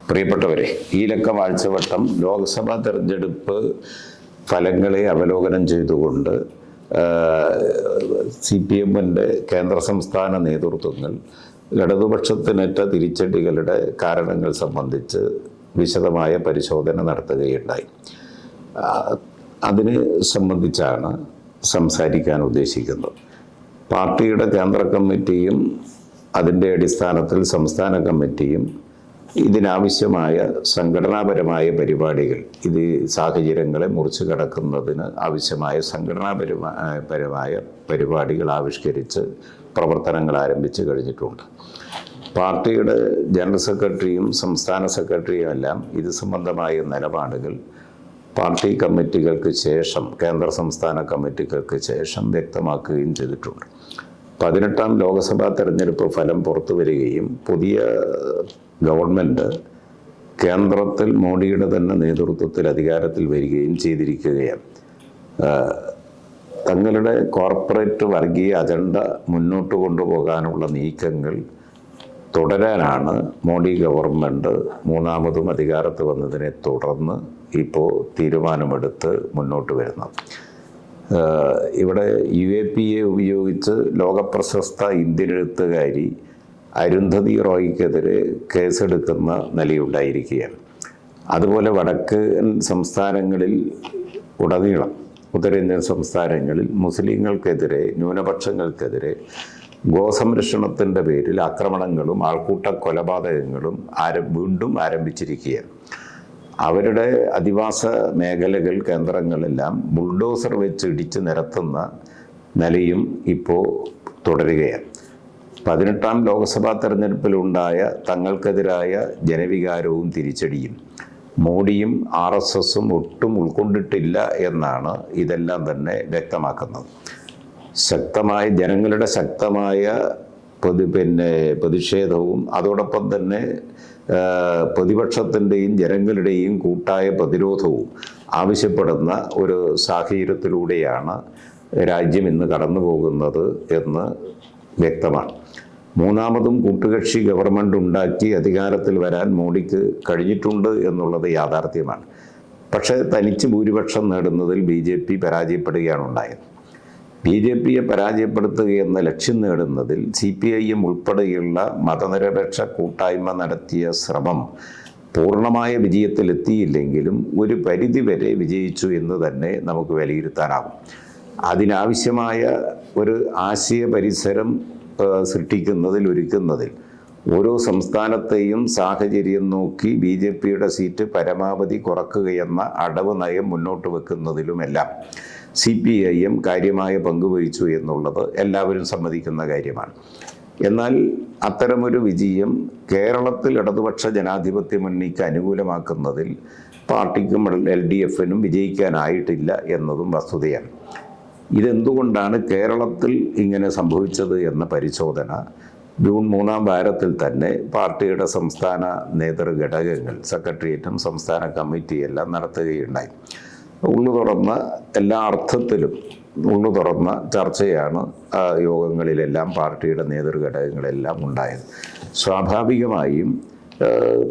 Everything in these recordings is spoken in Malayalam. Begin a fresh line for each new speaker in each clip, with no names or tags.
പ്രിയപ്പെട്ടവരെ ഈ ലക്ക വാഴ്ചവട്ടം ലോക്സഭാ തെരഞ്ഞെടുപ്പ് ഫലങ്ങളെ അവലോകനം ചെയ്തുകൊണ്ട് സി പി എമ്മിന്റെ കേന്ദ്ര സംസ്ഥാന നേതൃത്വങ്ങൾ ഇടതുപക്ഷത്തിനേറ്റ തിരിച്ചടികളുടെ കാരണങ്ങൾ സംബന്ധിച്ച് വിശദമായ പരിശോധന നടത്തുകയുണ്ടായി. അതിന് സംബന്ധിച്ചാണ് സംസാരിക്കാൻ ഉദ്ദേശിക്കുന്നത്. പാർട്ടിയുടെ കേന്ദ്ര കമ്മിറ്റിയും അതിന്റെ അടിസ്ഥാനത്തിൽ സംസ്ഥാന കമ്മിറ്റിയും ഇതിനാവശ്യമായ സംഘടനാപരമായ പരിപാടികൾ ഇത് സാഹചര്യങ്ങളെ മുറിച്ചു കടക്കുന്നതിന് ആവശ്യമായ സംഘടനാപരമായ പരമായ പരിപാടികൾ ആവിഷ്കരിച്ച് പ്രവർത്തനങ്ങൾ ആരംഭിച്ചു കഴിഞ്ഞിട്ടുണ്ട്. പാർട്ടിയുടെ ജനറൽ സെക്രട്ടറിയും സംസ്ഥാന സെക്രട്ടറിയും എല്ലാം ഇത് സംബന്ധമായ നിലപാടുകൾ പാർട്ടി കമ്മിറ്റികൾക്ക് ശേഷം കേന്ദ്ര സംസ്ഥാന കമ്മിറ്റികൾക്ക് ശേഷം വ്യക്തമാക്കുകയും ചെയ്തിട്ടുണ്ട്. പതിനെട്ടാം ലോക്സഭാ തെരഞ്ഞെടുപ്പ് ഫലം പുറത്തു വരികയും പുതിയ ഗവൺമെന്റ് കേന്ദ്രത്തിൽ മോഡിയുടെ തന്നെ നേതൃത്വത്തിൽ അധികാരത്തിൽ വരികയും ചെയ്തിരിക്കുകയാണ്. തങ്ങളുടെ കോർപ്പറേറ്റ് വർഗീയ അജണ്ട മുന്നോട്ട് കൊണ്ടുപോകാനുള്ള നീക്കങ്ങൾ തുടരാനാണ് മോഡി ഗവൺമെന്റ് മൂന്നാമതും അധികാരത്ത് വന്നതിനെ തുടർന്ന് ഇപ്പോൾ തീരുമാനമെടുത്ത് മുന്നോട്ട് വരുന്നത്. ഇവിടെ യു എ പി എ ഉപയോഗിച്ച് ലോകപ്രശസ്ത ഇന്ത്യൻ എഴുത്തുകാരി അരുന്ധതി റോയ്ക്കെതിരെ കേസെടുക്കുന്ന നിലയുണ്ടായിരിക്കുകയാണ്. അതുപോലെ വടക്കൻ സംസ്ഥാനങ്ങളിൽ ഉടനീളം ഉത്തരേന്ത്യൻ സംസ്ഥാനങ്ങളിൽ മുസ്ലിങ്ങൾക്കെതിരെ ന്യൂനപക്ഷങ്ങൾക്കെതിരെ ഗോസംരക്ഷണത്തിന്റെ പേരിൽ ആക്രമണങ്ങളും ആൾക്കൂട്ട കൊലപാതകങ്ങളും ആര വീണ്ടും ആരംഭിച്ചിരിക്കുകയാണ്. അവരുടെ അധിവാസ മേഖലകൾ കേന്ദ്രങ്ങളെല്ലാം ബുൾഡോസർ വെച്ച് ഇടിച്ച് നിരത്തുന്ന നിലയും ഇപ്പോൾ തുടരുകയാണ്. പതിനെട്ടാം ലോക്സഭാ തെരഞ്ഞെടുപ്പിലുണ്ടായ തങ്ങൾക്കെതിരായ ജനവികാരവും തിരിച്ചടിയും മോഡിയും ആർ എസ് എസും ഒട്ടും ഉൾക്കൊണ്ടിട്ടില്ല എന്നാണ് ഇതെല്ലാം തന്നെ വ്യക്തമാക്കുന്നത്. ശക്തമായ ജനങ്ങളുടെ ശക്തമായ പൊതു പിന്നെ പ്രതിഷേധവും അതോടൊപ്പം തന്നെ പ്രതിപക്ഷത്തിന്റെയും ജനങ്ങളുടെയും കൂട്ടായ പ്രതിരോധവും ആവശ്യപ്പെടുന്ന ഒരു സാഹചര്യത്തിലൂടെയാണ് രാജ്യം ഇന്ന് കടന്നു പോകുന്നത് എന്ന് വ്യക്തമാണ്. മൂന്നാമതും കൂട്ടുകക്ഷി ഗവൺമെന്റ് ഉണ്ടാക്കി അധികാരത്തിൽ വരാൻ മോഡിക്ക് കഴിഞ്ഞിട്ടുണ്ട് എന്നുള്ളത് യാഥാർത്ഥ്യമാണ്. പക്ഷേ തനിച്ച് ഭൂരിപക്ഷം നേടുന്നതിൽ ബി ജെ പി പരാജയപ്പെടുകയാണ് ഉണ്ടായത്. ബി ജെ പിയെ പരാജയപ്പെടുത്തുക എന്ന ലക്ഷ്യം നേടുന്നതിൽ സി പി ഐ എം ഉൾപ്പെടെയുള്ള മതനിരപേക്ഷ കൂട്ടായ്മ നടത്തിയ ശ്രമം പൂർണമായ വിജയത്തിലെത്തിയില്ലെങ്കിലും ഒരു പരിധിവരെ വിജയിച്ചു എന്ന് തന്നെ നമുക്ക് വിലയിരുത്താനാകും. അതിനാവശ്യമായ ഒരു ആശയ പരിസരം സൃഷ്ടിക്കുന്നതിൽ ഒരുക്കുന്നതിൽ ഓരോ സംസ്ഥാനത്തെയും സാഹചര്യം നോക്കി ബി ജെ പിയുടെ സീറ്റ് പരമാവധി കുറക്കുകയെന്ന അടവ് നയം മുന്നോട്ട് വെക്കുന്നതിലുമെല്ലാം. സി പി ഐ എം കാര്യമായ പങ്കുവഹിച്ചു എന്നുള്ളത് എല്ലാവരും സമ്മതിക്കുന്ന കാര്യമാണ്. എന്നാൽ അത്തരമൊരു വിജയം കേരളത്തിൽ ഇടതുപക്ഷ ജനാധിപത്യ മുന്നണിക്ക് അനുകൂലമാക്കുന്നതിൽ പാർട്ടിക്കും എൽ ഡി എഫിനും വിജയിക്കാനായിട്ടില്ല എന്നതും വസ്തുതയാണ്. ഇതെന്തുകൊണ്ടാണ് കേരളത്തിൽ ഇങ്ങനെ സംഭവിച്ചത് എന്ന പരിശോധന ജൂൺ മൂന്നാം വാരത്തിൽ തന്നെ പാർട്ടിയുടെ സംസ്ഥാന നേതൃഘടകങ്ങൾ സെക്രട്ടേറിയറ്റും സംസ്ഥാന കമ്മിറ്റിയെല്ലാം നടത്തുകയുണ്ടായി. ഉള്ളു തുറന്ന് എല്ലാ അർത്ഥത്തിലും ഉള്ളു തുറന്ന ചർച്ചയാണ് യോഗങ്ങളിലെല്ലാം പാർട്ടിയുടെ നേതൃഘടകങ്ങളെല്ലാം ഉണ്ടായത്. സ്വാഭാവികമായും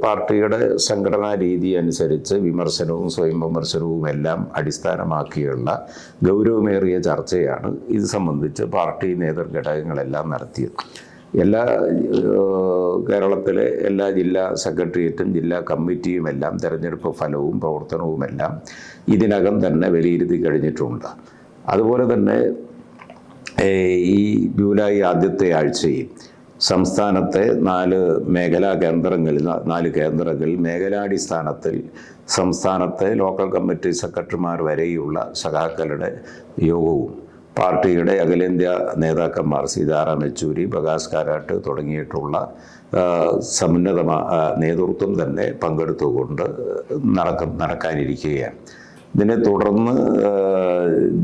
പാർട്ടിയുടെ സംഘടനാ രീതി അനുസരിച്ച് വിമർശനവും സ്വയം വിമർശനവും എല്ലാം അടിസ്ഥാനമാക്കിയുള്ള ഗൗരവമേറിയ ചർച്ചയാണ് ഇത് സംബന്ധിച്ച് പാർട്ടി നേതൃഘടകങ്ങളെല്ലാം നടത്തിയത്. എല്ലാ കേരളത്തിലെ എല്ലാ ജില്ലാ സെക്രട്ടേറിയറ്റും ജില്ലാ കമ്മിറ്റിയും എല്ലാം തിരഞ്ഞെടുപ്പ് ഫലവും പ്രവർത്തനവുമെല്ലാം ഇതിനകം തന്നെ വിലയിരുത്തി കഴിഞ്ഞിട്ടുണ്ട്. അതുപോലെ തന്നെ ഈ ജൂലൈ ആദ്യത്തെ ആഴ്ചയിൽ സംസ്ഥാനത്തെ നാല് മേഖലാ കേന്ദ്രങ്ങളിൽ നാല് കേന്ദ്രങ്ങളിൽ മേഖലാടിസ്ഥാനത്തിൽ സംസ്ഥാനത്തെ ലോക്കൽ കമ്മിറ്റി സെക്രട്ടറിമാർ വരെയുള്ള സഖാക്കളുടെ യോഗവും പാർട്ടിയുടെ അഖിലേന്ത്യാ നേതാക്കന്മാർ സീതാറാം യെച്ചൂരി പ്രകാശ് കാരാട്ട് തുടങ്ങിയിട്ടുള്ള ആ, സമുന്നതമാ നേതൃത്വം തന്നെ പങ്കെടുത്തുകൊണ്ട് നടക്ക നടക്കാനിരിക്കുകയാണ്. ഇതിനെ തുടർന്ന്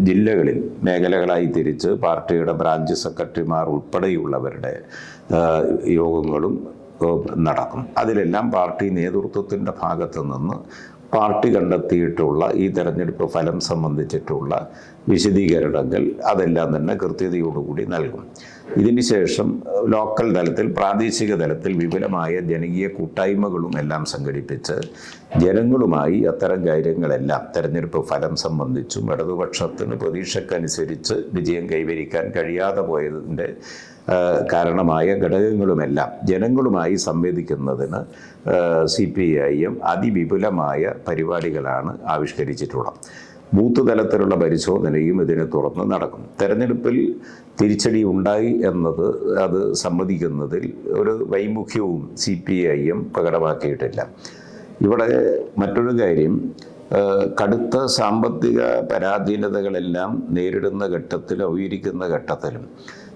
ജില്ലകളിൽ മേഖലകളായി തിരിച്ച് പാർട്ടിയുടെ ബ്രാഞ്ച് സെക്രട്ടറിമാർ ഉൾപ്പെടെയുള്ളവരുടെ യോഗങ്ങളും നടക്കും. അതിലെല്ലാം പാർട്ടി നേതൃത്വത്തിന്റെ ഭാഗത്തു നിന്ന് പാർട്ടി കണ്ടെത്തിയിട്ടുള്ള ഈ തെരഞ്ഞെടുപ്പ് ഫലം സംബന്ധിച്ചിട്ടുള്ള വിശദീകരണങ്ങൾ അതെല്ലാം തന്നെ കൃത്യതയോടുകൂടി നൽകും. ഇതിനുശേഷം ലോക്കൽ തലത്തിൽ പ്രാദേശിക തലത്തിൽ വിപുലമായ ജനകീയ കൂട്ടായ്മകളും എല്ലാം സംഘടിപ്പിച്ച് ജനങ്ങളുമായി അത്തരം കാര്യങ്ങളെല്ലാം തെരഞ്ഞെടുപ്പ് ഫലം സംബന്ധിച്ചും ഇടതുപക്ഷത്തിന് പ്രതീക്ഷക്കനുസരിച്ച് വിജയം കൈവരിക്കാൻ കഴിയാതെ പോയതിന്റെ കാരണമായ ഘടകങ്ങളുമെല്ലാം ജനങ്ങളുമായി സംവേദിക്കുന്നതിന് സി പി ഐ എം അതിവിപുലമായ പരിപാടികളാണ് ആവിഷ്കരിച്ചിട്ടുള്ളത്. ബൂത്ത് തലത്തിലുള്ള പരിശോധനയും ഇതിനെ തുടർന്ന് നടക്കും. തെരഞ്ഞെടുപ്പിൽ തിരിച്ചടി ഉണ്ടായി എന്നത് അത് സമ്മതിക്കുന്നതിൽ ഒരു വൈമുഖ്യവും സി പി ഐ എം പ്രകടമാക്കിയിട്ടില്ല. ഇവിടെ മറ്റൊരു കാര്യം കടുത്ത സാമ്പത്തിക പരാധീനതകളെല്ലാം നേരിടുന്ന ഘട്ടത്തിലും ഉയരിക്കുന്ന ഘട്ടത്തിലും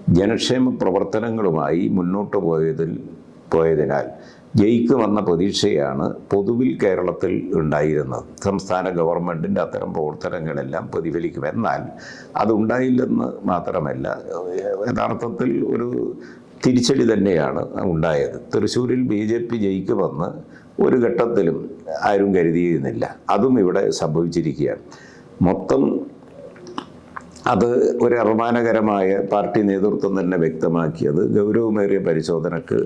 ജനക്ഷേമ പ്രവർത്തനങ്ങളുമായി മുന്നോട്ട് പോയതിൽ പോയതിനാൽ ജയിക്കുമെന്ന പ്രതീക്ഷയാണ് പൊതുവിൽ കേരളത്തിൽ ഉണ്ടായിരുന്നത്. സംസ്ഥാന ഗവൺമെന്റിന്റെ അത്തരം പ്രവർത്തനങ്ങളെല്ലാം പ്രതിഫലിക്കും. എന്നാൽ അതുണ്ടായില്ലെന്ന് മാത്രമല്ല യഥാർത്ഥത്തിൽ ഒരു തിരിച്ചടി തന്നെയാണ് ഉണ്ടായത്. തൃശ്ശൂരിൽ ബി ജെ പി ജയിക്കുമെന്ന് ഒരു ഘട്ടത്തിലും ആരും കരുതിയിരുന്നില്ല. അതും ഇവിടെ സംഭവിച്ചിരിക്കുകയാണ്. മൊത്തം അത് ഒരു അപമാനകരമായ പാർട്ടി നേതൃത്വം തന്നെ വ്യക്തമാക്കിയത് ഗൗരവമേറിയ പരിശോധനക്ക്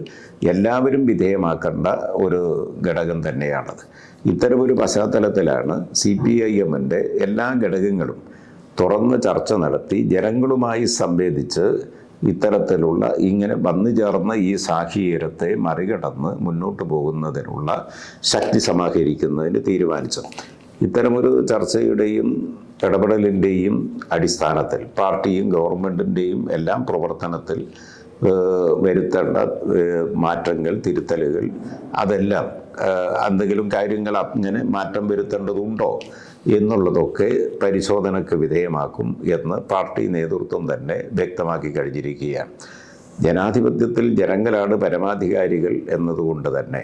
എല്ലാവരും വിധേയമാക്കേണ്ട ഒരു ഘടകം തന്നെയാണത്. ഇത്തരമൊരു പശ്ചാത്തലത്തിലാണ് സി പി ഐ എമ്മിന്റെ എല്ലാ ഘടകങ്ങളും തുറന്ന് ചർച്ച നടത്തി ജനങ്ങളുമായി സംവേദിച്ച് ഇത്തരത്തിലുള്ള ഇങ്ങനെ വന്നു ചേർന്ന ഈ സാഹചര്യത്തെ മറികടന്ന് മുന്നോട്ട് പോകുന്നതിനുള്ള ശക്തി സമാഹരിക്കുന്നതിന് തീരുമാനിച്ചു ഇത്തരമൊരു ചർച്ചയുടെയും ഇടപെടലിന്റെയും അടിസ്ഥാനത്തിൽ പാർട്ടിയും ഗവൺമെന്റിന്റെയും എല്ലാം പ്രവർത്തനത്തിൽ വരുത്തേണ്ട മാറ്റങ്ങൾ തിരുത്തലുകൾ അതെല്ലാം എന്തെങ്കിലും കാര്യങ്ങൾ അങ്ങനെ മാറ്റം വരുത്തേണ്ടതുണ്ടോ എന്നുള്ളതൊക്കെ പരിശോധനയ്ക്ക് വിധേയമാക്കും എന്ന് പാർട്ടി നേതൃത്വം തന്നെ വ്യക്തമാക്കി കഴിഞ്ഞിരിക്കുകയാണ്. ജനാധിപത്യത്തിൽ ജനങ്ങളാണ് പരമാധികാരികൾ എന്നതുകൊണ്ട് തന്നെ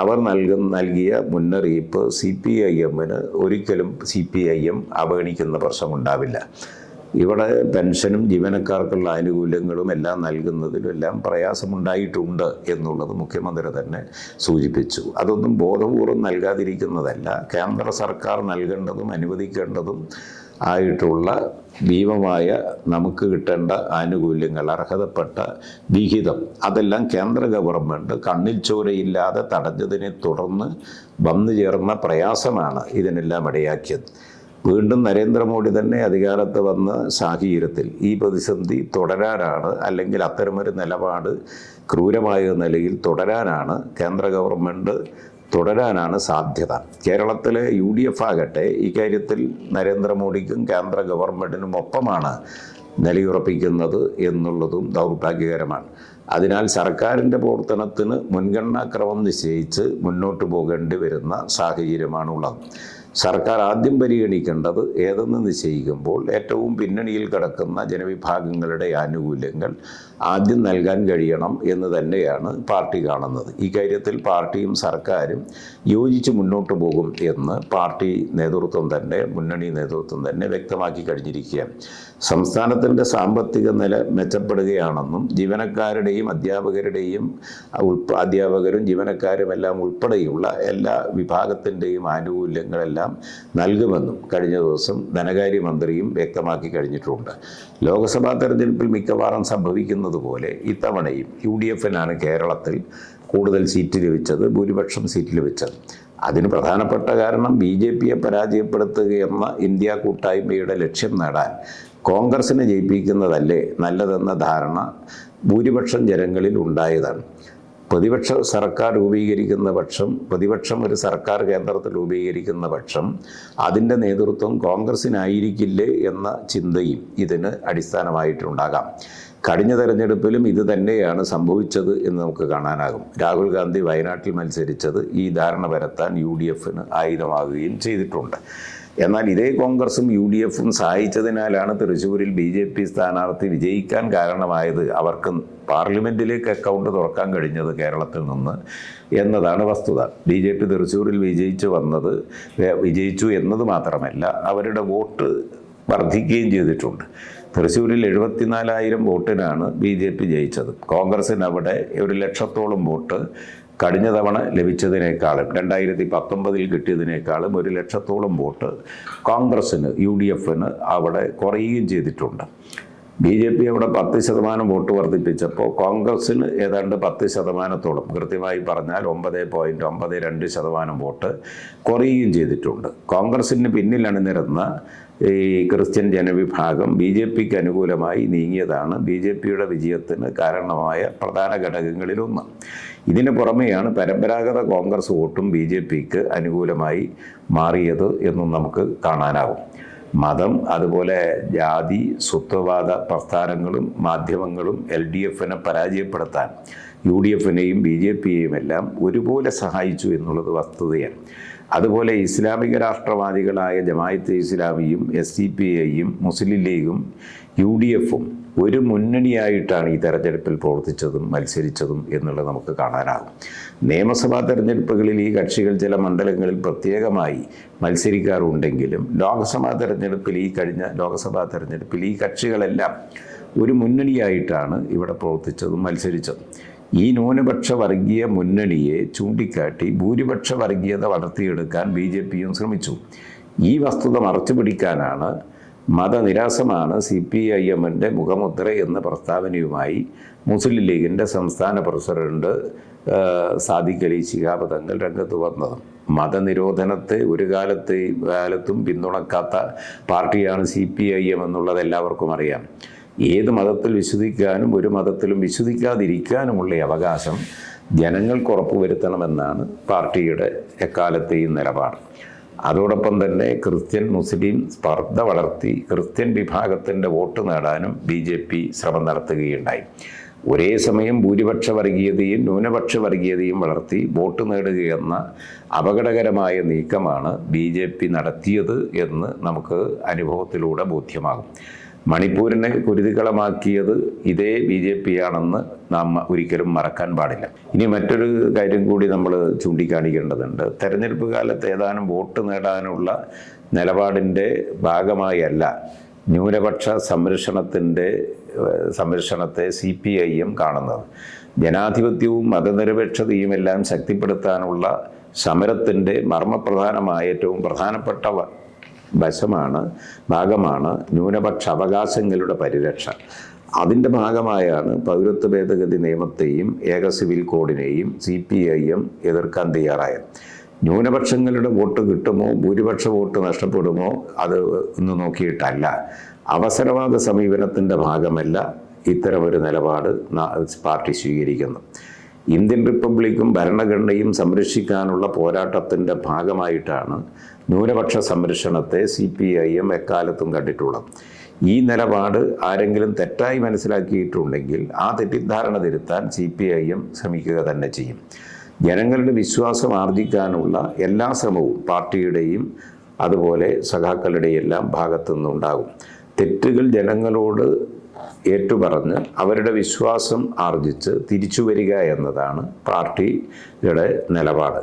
അവർ നൽകുന്ന നൽകിയ മുന്നറിയിപ്പ് സി പി ഐ എമ്മിന് ഒരിക്കലും സി പി ഐ എം അവഗണിക്കുന്ന പ്രശ്നമുണ്ടാവില്ല. ഇവിടെ പെൻഷനും ജീവനക്കാർക്കുള്ള ആനുകൂല്യങ്ങളും എല്ലാം നൽകുന്നതിലും എല്ലാം പ്രയാസമുണ്ടായിട്ടുണ്ട് എന്നുള്ളത് മുഖ്യമന്ത്രി തന്നെ സൂചിപ്പിച്ചു. അതൊന്നും ബോധപൂർവം നൽകാതിരിക്കുന്നതല്ല. കേന്ദ്ര സർക്കാർ നൽകേണ്ടതും അനുവദിക്കേണ്ടതും ആയിട്ടുള്ള ഭീമമായ നമുക്ക് കിട്ടേണ്ട ആനുകൂല്യങ്ങൾ അർഹതപ്പെട്ട വിഹിതം അതെല്ലാം കേന്ദ്ര ഗവൺമെന്റ് കണ്ണിൽ ചോരയില്ലാതെ തടഞ്ഞതിനെ തുടർന്ന് വന്നു ചേർന്ന പ്രയാസമാണ് ഇതിനെല്ലാം ഇടയാക്കിയത്. വീണ്ടും നരേന്ദ്രമോദി തന്നെ അധികാരത്ത് വന്ന സാഹചര്യത്തിൽ ഈ പ്രതിസന്ധി തുടരാനാണ് അല്ലെങ്കിൽ അത്തരമൊരു നിലപാട് ക്രൂരമായ നിലയിൽ തുടരാനാണ് കേന്ദ്ര ഗവൺമെന്റ് തുടരാനാണ് സാധ്യത. കേരളത്തിലെ യു ഡി എഫ് ആകട്ടെ ഇക്കാര്യത്തിൽ നരേന്ദ്രമോദിക്കും കേന്ദ്ര ഗവൺമെന്റിനും ഒപ്പമാണ് നിലയുറപ്പിക്കുന്നത് എന്നുള്ളതും ദൗർഭാഗ്യകരമാണ്. അതിനാൽ സർക്കാരിന്റെ പ്രവർത്തനത്തിന് മുൻഗണനാക്രമം നിശ്ചയിച്ച് മുന്നോട്ട് പോകേണ്ടി വരുന്ന സാഹചര്യമാണുള്ളത്. സർക്കാർ ആദ്യം പരിഗണിക്കേണ്ടത് ഏതെന്ന് നിശ്ചയിക്കുമ്പോൾ ഏറ്റവും പിന്നണിയിൽ കിടക്കുന്ന ജനവിഭാഗങ്ങളുടെ ആനുകൂല്യങ്ങൾ ആദ്യം നൽകാൻ കഴിയണം എന്ന് തന്നെയാണ് പാർട്ടി കാണുന്നത്. ഈ കാര്യത്തിൽ പാർട്ടിയും സർക്കാരും യോജിച്ച് മുന്നോട്ട് പോകും എന്ന് പാർട്ടി നേതൃത്വം തന്നെ മുന്നണി നേതൃത്വം തന്നെ വ്യക്തമാക്കി കഴിഞ്ഞിരിക്കുകയാണ്. സംസ്ഥാനത്തിന്റെ സാമ്പത്തിക നില മെച്ചപ്പെടുകയാണെന്നും ജീവനക്കാരുടെയും അധ്യാപകരുടെയും അധ്യാപകരും ജീവനക്കാരും എല്ലാം ഉൾപ്പെടെയുള്ള എല്ലാ വിഭാഗത്തിന്റെയും ആനുകൂല്യങ്ങളെല്ലാം നൽകുമെന്നും കഴിഞ്ഞ ദിവസം ധനകാര്യമന്ത്രിയും വ്യക്തമാക്കി കഴിഞ്ഞിട്ടുണ്ട്. ലോക്സഭാ തെരഞ്ഞെടുപ്പിൽ മിക്കവാറും സംഭവിക്കുന്നത് പോലെ ഇത്തവണയും യു ഡി എഫിനാണ് കേരളത്തിൽ കൂടുതൽ സീറ്റ് ലഭിച്ചത് ഭൂരിപക്ഷം സീറ്റ് ലഭിച്ചത് അതിന് പ്രധാനപ്പെട്ട കാരണം ബി ജെ പിയെ പരാജയപ്പെടുത്തുകയെന്ന ഇന്ത്യ കൂട്ടായ്മയുടെ ലക്ഷ്യം നേടാൻ കോൺഗ്രസിനെ ജയിപ്പിക്കുന്നതല്ലേ നല്ലതെന്ന ധാരണ ഭൂരിപക്ഷം ജനങ്ങളിൽ ഉണ്ടായതാണ്. പ്രതിപക്ഷ സർക്കാർ രൂപീകരിക്കുന്ന പക്ഷം പ്രതിപക്ഷം ഒരു സർക്കാർ കേന്ദ്രത്തിൽ രൂപീകരിക്കുന്ന പക്ഷം അതിന്റെ നേതൃത്വം കോൺഗ്രസിനായിരിക്കില്ലേ എന്ന ചിന്തയും ഇതിന് അടിസ്ഥാനമായിട്ടുണ്ടാകാം. കഴിഞ്ഞ തെരഞ്ഞെടുപ്പിലും ഇത് തന്നെയാണ് സംഭവിച്ചത് എന്ന് നമുക്ക് കാണാനാകും. രാഹുൽ ഗാന്ധി വയനാട്ടിൽ മത്സരിച്ചത് ഈ ധാരണ പരത്താൻ യു ഡി എഫിന് ആയുധമാകുകയും ചെയ്തിട്ടുണ്ട്. എന്നാൽ ഇതേ കോൺഗ്രസും യു ഡി എഫും സഹായിച്ചതിനാലാണ് തൃശ്ശൂരിൽ ബി ജെ പി സ്ഥാനാർത്ഥി വിജയിക്കാൻ കാരണമായത്. അവർക്ക് പാർലമെന്റിലേക്ക് അക്കൗണ്ട് തുറക്കാൻ കഴിഞ്ഞത് കേരളത്തിൽ നിന്ന് എന്നതാണ് വസ്തുത. ബി ജെ പി തൃശ്ശൂരിൽ വിജയിച്ചു വന്നത് വിജയിച്ചു എന്നത് മാത്രമല്ല അവരുടെ വോട്ട് വർദ്ധിക്കുകയും ചെയ്തിട്ടുണ്ട്. തൃശ്ശൂരിൽ എഴുപത്തിനാലായിരം വോട്ടിനാണ് ബി ജെ പി ജയിച്ചത്. കോൺഗ്രസിന് അവിടെ ഒരു ലക്ഷത്തോളം വോട്ട് കഴിഞ്ഞ തവണ ലഭിച്ചതിനേക്കാളും രണ്ടായിരത്തി പത്തൊമ്പതിൽ കിട്ടിയതിനേക്കാളും ഒരു ലക്ഷത്തോളം വോട്ട് കോൺഗ്രസ്സിന് യു ഡി എഫിന് അവിടെ കുറയുകയും ചെയ്തിട്ടുണ്ട്. ബി ജെ പി അവിടെ പത്ത് ശതമാനം വോട്ട് വർദ്ധിപ്പിച്ചപ്പോൾ കോൺഗ്രസ്സിന് ഏതാണ്ട് പത്ത് ശതമാനത്തോളം. കൃത്യമായി പറഞ്ഞാൽ ഒമ്പത് പോയിന്റ് ഒമ്പത് രണ്ട് ശതമാനം വോട്ട് കുറയുകയും ചെയ്തിട്ടുണ്ട്. കോൺഗ്രസ്സിന് പിന്നിൽ അണിനിരന്ന ഈ ക്രിസ്ത്യൻ ജനവിഭാഗം ബി ജെ പിക്ക് അനുകൂലമായി നീങ്ങിയതാണ്. ബി ജെ പിയുടെ വിജയത്തിന് കാരണമായ പ്രധാന ഘടകങ്ങളിലൊന്ന് ഇതിന് പുറമെയാണ് പരമ്പരാഗത കോൺഗ്രസ് വോട്ടും ബി ജെ പിക്ക് അനുകൂലമായി മാറിയത് എന്നും നമുക്ക് കാണാനാവും മതം അതുപോലെ ജാതി സ്വത്വവാദ പ്രസ്ഥാനങ്ങളും മാധ്യമങ്ങളും എൽ ഡി എഫിനെ പരാജയപ്പെടുത്താൻ യു ഡി എഫിനെയും ബി ജെ പിയെയും എല്ലാം ഒരുപോലെ സഹായിച്ചു എന്നുള്ളത് വസ്തുതയാണ്. അതുപോലെ ഇസ്ലാമിക രാഷ്ട്രവാദികളായ ജമായത്ത് ഇസ്ലാമിയും എസ് സി പി ഐയും മുസ്ലിം ലീഗും യു ഡി എഫും ഒരു മുന്നണിയായിട്ടാണ് ഈ തെരഞ്ഞെടുപ്പിൽ പ്രവർത്തിച്ചതും മത്സരിച്ചതും എന്നുള്ളത് നമുക്ക് കാണാനാകും. നിയമസഭാ തെരഞ്ഞെടുപ്പുകളിൽ ഈ കക്ഷികൾ ചില മണ്ഡലങ്ങളിൽ പ്രത്യേകമായി മത്സരിക്കാറുണ്ടെങ്കിലും ലോക്സഭാ തെരഞ്ഞെടുപ്പിൽ ഈ കഴിഞ്ഞ ലോക്സഭാ തെരഞ്ഞെടുപ്പിൽ ഈ കക്ഷികളെല്ലാം ഒരു മുന്നണിയായിട്ടാണ് ഇവിടെ പ്രവർത്തിച്ചതും മത്സരിച്ചതും. ഈ ന്യൂനപക്ഷ വർഗീയ മുന്നണിയെ ചൂണ്ടിക്കാട്ടി ഭൂരിപക്ഷ വർഗീയത വളർത്തിയെടുക്കാൻ ബി ജെ പിയും ശ്രമിച്ചു. ഈ വസ്തുത മറച്ചു പിടിക്കാനാണ് മതനിരാസമാണ് സി പി ഐ എമ്മിന്റെ മുഖമുദ്ര എന്ന പ്രസ്താവനയുമായി മുസ്ലിം ലീഗിന്റെ സംസ്ഥാന പ്രസിഡന്റ് സാദിഖലി ശിഹാബ് തങ്ങൾ രംഗത്ത് വന്നത്. മതനിരോധനത്തെ ഒരു കാലത്ത് കാലത്തും പിന്തുണക്കാത്ത പാർട്ടിയാണ് സി പി ഐ എം എന്നുള്ളത് എല്ലാവർക്കും അറിയാം. ഏത് മതത്തിൽ വിശ്വസിക്കാനും ഒരു മതത്തിലും വിശ്വസിക്കാതിരിക്കാനുമുള്ള അവകാശം ജനങ്ങൾക്ക് ഉറപ്പുവരുത്തണമെന്നാണ് പാർട്ടിയുടെ എക്കാലത്തെയും നിലപാട്. അതോടൊപ്പം തന്നെ ക്രിസ്ത്യൻ മുസ്ലിം സ്പർദ്ധ വളർത്തി ക്രിസ്ത്യൻ വിഭാഗത്തിന്റെ വോട്ട് നേടാനും ബി ജെ പി ശ്രമം നടത്തുകയുണ്ടായി. ഒരേ സമയം ഭൂരിപക്ഷ വർഗീയതയും ന്യൂനപക്ഷ വർഗീയതയും വളർത്തി വോട്ട് നേടുകയെന്ന അപകടകരമായ നീക്കമാണ് ബി നടത്തിയത് എന്ന് നമുക്ക് അനുഭവത്തിലൂടെ ബോധ്യമാകും. മണിപ്പൂരിനെ കുരുതികളമാക്കിയത് ഇതേ ബി ജെ പി ആണെന്ന് നാം ഒരിക്കലും മറക്കാൻ പാടില്ല. ഇനി മറ്റൊരു കാര്യം കൂടി നമ്മൾ ചൂണ്ടിക്കാണിക്കേണ്ടതുണ്ട്. തെരഞ്ഞെടുപ്പ് കാലത്ത് ഏതാനും വോട്ട് നേടാനുള്ള നിലപാടിന്റെ ഭാഗമായല്ല ന്യൂനപക്ഷ സംരക്ഷണത്തിന്റെ സംരക്ഷണത്തെ സി പി ഐ എം കാണുന്നത്. ജനാധിപത്യവും മതനിരപേക്ഷതയും എല്ലാം ശക്തിപ്പെടുത്താനുള്ള സമരത്തിന്റെ മർമ്മപ്രധാനമായ ഏറ്റവും പ്രധാനപ്പെട്ട വശമാണ് ഭാഗമാണ് ന്യൂനപക്ഷ അവകാശങ്ങളുടെ പരിരക്ഷ. അതിന്റെ ഭാഗമായാണ് പൗരത്വ ഭേദഗതി നിയമത്തെയും ഏക സിവിൽ കോഡിനെയും സി പി ഐ എം എതിർക്കാൻ തയ്യാറായത്. ന്യൂനപക്ഷങ്ങളുടെ വോട്ട് കിട്ടുമോ ഭൂരിപക്ഷ വോട്ട് നഷ്ടപ്പെടുമോ അത് ഒന്ന് നോക്കിയിട്ടല്ല. അവസരവാദ സമീപനത്തിന്റെ ഭാഗമല്ല ഇത്തരമൊരു നിലപാട് പാർട്ടി സ്വീകരിക്കുന്നു ഇന്ത്യൻ റിപ്പബ്ലിക്കും ഭരണഘടനയും സംരക്ഷിക്കാനുള്ള പോരാട്ടത്തിന്റെ ഭാഗമായിട്ടാണ് ന്യൂനപക്ഷ സംരക്ഷണത്തെ സി പി ഐ എം എക്കാലത്തും കണ്ടിട്ടുള്ളത്. ഈ നിലപാട് ആരെങ്കിലും തെറ്റായി മനസ്സിലാക്കിയിട്ടുണ്ടെങ്കിൽ ആ തെറ്റിദ്ധാരണ തിരുത്താൻ സി പി ഐ എം ശ്രമിക്കുക തന്നെ ചെയ്യും. ജനങ്ങളുടെ വിശ്വാസം ആർജിക്കാനുള്ള എല്ലാ ശ്രമവും പാർട്ടിയുടെയും അതുപോലെ സഖാക്കളുടെയും എല്ലാം ഭാഗത്തു നിന്നുണ്ടാകും തെറ്റുകൾ ജനങ്ങളോട് ഏറ്റുപറഞ്ഞ് അവരുടെ വിശ്വാസം ആർജിച്ച് തിരിച്ചു വരിക എന്നതാണ് പാർട്ടിയുടെ നിലപാട്.